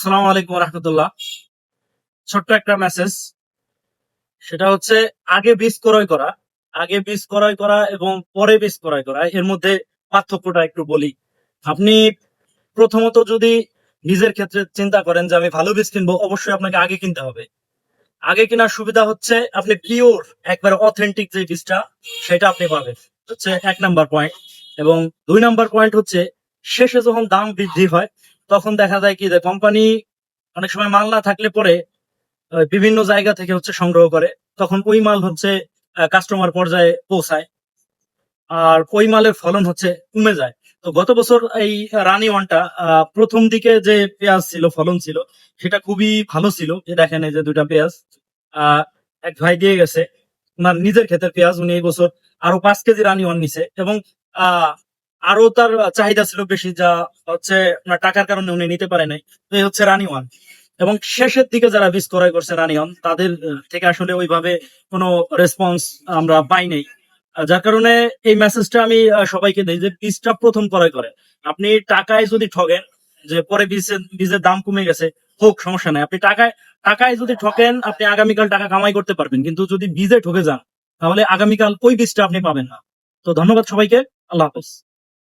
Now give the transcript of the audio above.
আসসালামু আলাইকুম রহমতুল্লাহ ছোট্ট একটা মেসেজ সেটা হচ্ছে, আগে বীজ ক্রয় করা, আগে বীজ ক্রয় করা এবং পরে বীজ ক্রয় করা, এর মধ্যে পার্থক্যটা একটু বলি। আপনি প্রথমত যদি নিজের ক্ষেত্রে চিন্তা করেন যে আমি ভালো বীজ কিনবো, অবশ্যই আপনাকে আগে কিনতে হবে। আগে কেনার সুবিধা হচ্ছে, আপনি পিওর একবার অথেন্টিক যে বীজটা, সেটা আপনি পাবেন। হচ্ছে এক নাম্বার পয়েন্ট এবং দুই নাম্বার পয়েন্ট হচ্ছে, শেষে যখন দাম বৃদ্ধি হয় তখন দেখা যায় কি যে কোম্পানি অনেক সময় মাল না থাকলে পরে বিভিন্ন জায়গা থেকে হচ্ছে সংগ্রহ করে। তখন ওই মাল হচ্ছে কাস্টমার পর্যায়ে পৌঁছায়। আর ওই মালের ফলন হচ্ছে কমে যায়। তো গত বছর এই রানি ওয়ানটা প্রথম দিকে যে পেঁয়াজ ছিল, ফলন ছিল, সেটা খুবই ভালো ছিল। যে দেখেন এই যে দুইটা পেঁয়াজ এক ভাই দিয়ে গেছে। নিজের ক্ষেতের পেঁয়াজ। উনি এই বছর আরও পাঁচ কেজি রানি ওয়ান নিছে এবং আরও তার চাহিদা ছিল বেশি যা হচ্ছে টাকার কারণে উনি নিতে পারে নাই। এই হচ্ছে রানি ওয়ান। এবং শেষের দিকে যারা বীজ ক্রয় করছে রানি ওয়ান, তাদের থেকে আসলে ওইভাবে কোনো রেসপন্স আমরা পাই নাই। যার কারণে এই মেসেজটা আমি সবাইকে দিই যে বীজটা প্রথম ক্রয় করে। আপনি টাকায় যদি ঠগেন, যে পরে বীজের বীজের দাম কমে গেছে, হোক, সমস্যা নাই। আপনি টাকায় টাকায় যদি ঠকেন আপনি আগামীকাল টাকা কামাই করতে পারবেন। কিন্তু যদি বীজে ঠকে যান, তাহলে আগামীকাল ওই বীজটা আপনি পাবেন না। তো ধন্যবাদ সবাইকে। আল্লাহ হাফেজ।